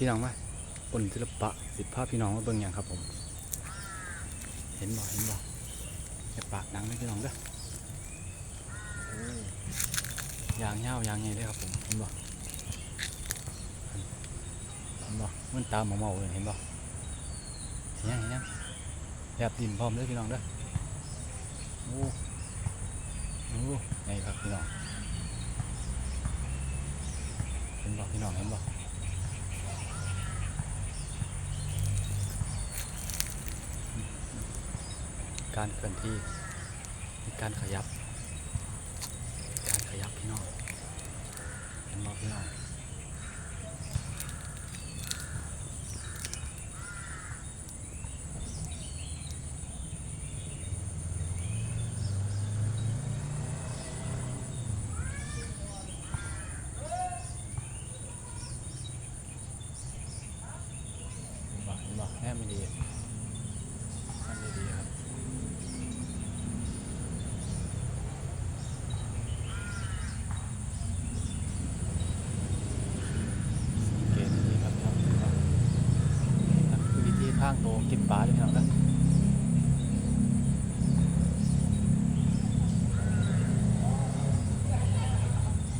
พี่น้องมาปนศิลปะสิบภาพพี่น้องมาเบิ่งอย่างครับผม เห็นบ่เห็นบ่อย่าปากดังนะพี่น้องเด้ออ้ยางเงาวยางไงเลยครับผมเห็นบ่เห็นบ่มันตาเมาๆเลยเห็นบ่เห็นยังเห็นยังแบบดินพร้อมเลยพี่น้องเด้อโอ้โอ้ไงครับพี่น้องเห็นบ่พี่น้องเห็นบ่ การเคลื่อนที่มีการขยับ การขยับพี่น้องเห็นบอกพี่น้องไม่ดี กินปลาด้วยพี่น้องนะ